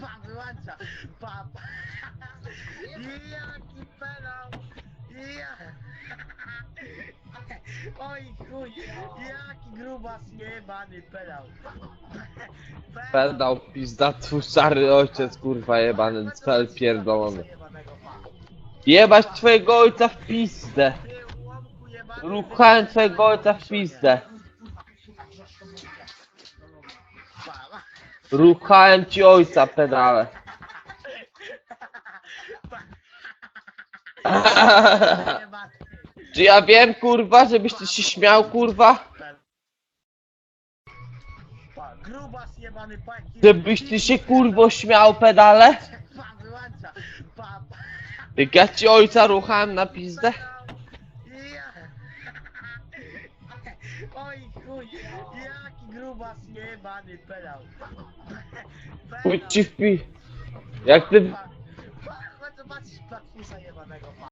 Pa, wyłącza. Pa, pa. Jaki pedał. Ja. Oj chuj, jaki grubas jebany pedał. Pedał pizda, twój stary ojciec, kurwa jebany, cel pierdolony. Jebać twojego ojca w pizdę. Ruchałem twojego ojca w pizdę. Ruchałem ci ojca, pedale. Czy ja wiem, kurwa, żebyś ty się śmiał, kurwa? Pa, grubas jebany, pa, jaki- Żebyś ty się, kurwo, śmiał, pedale? Pa. Jak ja ci ojca ruchałem na pizdę? Oj chuj, jaki grubas jebany pedał. Chuj ci w pi... Jak ty... Pa, pa, Chodź zobaczyć platfusa jebanego, pa.